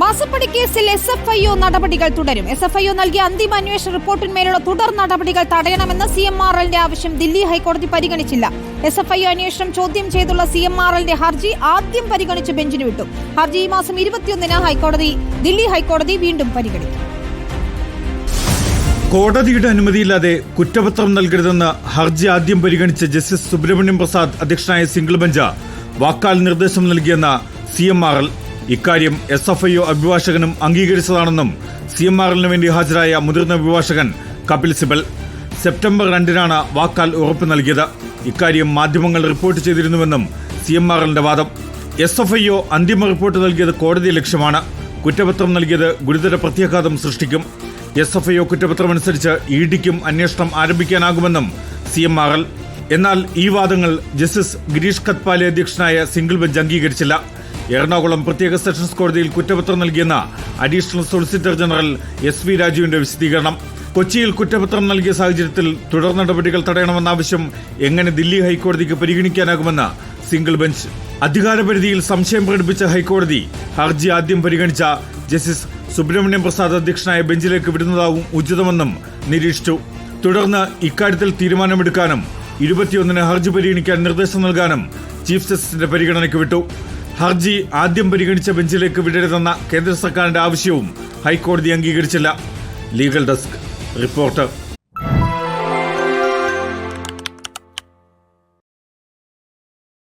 മാസപ്പടി കേസിൽ S F I O നടപടികൾ തുടരും. എസ് എഫ് ഐ ഒ നൽകിയ അന്തിമ അന്വേഷണ റിപ്പോർട്ടിന്മേലുള്ള തുടർ നടപടികൾ തടയണമെന്ന സി എം ആർ എല്ലിന്റെ ആവശ്യം ദില്ലി ഹൈക്കോടതി പരിഗണിച്ചില്ല. എസ് എഫ് ഐ ഒ അന്വേഷണം ചോദ്യം ചെയ്തുള്ള സി എം ആർ എല്ലിന്റെ ഹർജി ആദ്യം പരിഗണിച്ച് ബെഞ്ചിന് വിട്ടു. ഹർജി ഈ മാസം ഇരുപത്തിയൊന്നിന് ഹൈക്കോടതി ദില്ലി ഹൈക്കോടതി വീണ്ടും പരിഗണിക്കും. കോടതിയുടെ അനുമതിയില്ലാതെ കുറ്റപത്രം നൽകരുതെന്ന് ഹർജി ആദ്യം പരിഗണിച്ച ജസ്റ്റിസ് സുബ്രഹ്മണ്യം പ്രസാദ് അധ്യക്ഷനായ സിംഗിൾ ബെഞ്ച് വാക്കാൽ നിർദ്ദേശം നൽകിയെന്ന സി എം ആർ എൽ ഇക്കാര്യം എസ് എഫ് ഐ ഒ അഭിഭാഷകനും അംഗീകരിച്ചതാണെന്നും സി എം ആർ വേണ്ടി ഹാജരായ മുതിർന്ന അഭിഭാഷകൻ കപിൽ സിബൽ സെപ്റ്റംബർ രണ്ടിനാണ് വാക്കാൽ ഉറപ്പ് നൽകിയത്. ഇക്കാര്യം മാധ്യമങ്ങൾ റിപ്പോർട്ട് ചെയ്തിരുന്നുവെന്നും സി എം എല്ലിന്റെ വാദം. എസ് എഫ് ഐ ഒ അന്തിമ റിപ്പോർട്ട് നൽകിയത് കോടതി ലക്ഷ്യമാണ്. കുറ്റപത്രം നൽകിയത് ഗുരുതര പ്രത്യാഘാതം സൃഷ്ടിക്കും. എസ് എഫ് ഐ ഒ കുറ്റപത്രമനുസരിച്ച് ഇ ഡിക്കും അന്വേഷണം ആരംഭിക്കാനാകുമെന്നും സി എം ആർ എൽ എന്നാൽ ഈ വാദങ്ങൾ ജസ്റ്റിസ് ഗിരീഷ് കത്പാലെ അധ്യക്ഷനായ സിംഗിൾ ബെഞ്ച് അംഗീകരിച്ചില്ല. എറണാകുളം പ്രത്യേക സെഷൻസ് കോടതിയിൽ കുറ്റപത്രം നൽകിയെന്ന additional solicitor general S V രാജുവിന്റെ വിശദീകരണം. കൊച്ചിയിൽ കുറ്റപത്രം നൽകിയ സാഹചര്യത്തിൽ തുടർ നടപടികൾ തടയണമെന്ന ആവശ്യം എങ്ങനെ ദില്ലി ഹൈക്കോടതിക്ക് പരിഗണിക്കാനാകുമെന്ന് സിംഗിൾ ബെഞ്ച്. അധികാരപരിധിയിൽ സംശയം പ്രകടിപ്പിച്ച ഹൈക്കോടതി ഹർജി ആദ്യം പരിഗണിച്ച ജസ്റ്റിസ് സുബ്രഹ്മണ്യം പ്രസാദ് അധ്യക്ഷനായ ബെഞ്ചിലേക്ക് വിടുന്നതാവും ഉചിതമെന്നും നിരീക്ഷിച്ചു. തുടർന്ന് ഇക്കാര്യത്തിൽ തീരുമാനമെടുക്കാനും ഇരുപത്തിയൊന്നിന് ഹർജി പരിഗണിക്കാൻ നിർദ്ദേശം നൽകാനും ചീഫ് ജസ്റ്റിസിന്റെ പരിഗണനയ്ക്ക് വിട്ടു. ഹർജി ആദ്യം പരിഗണിച്ച ബെഞ്ചിലേക്ക് വിടരുതെന്ന കേന്ദ്ര സർക്കാരിന്റെ ആവശ്യവും ഹൈക്കോടതി അംഗീകരിച്ചില്ല. Legal desk reporter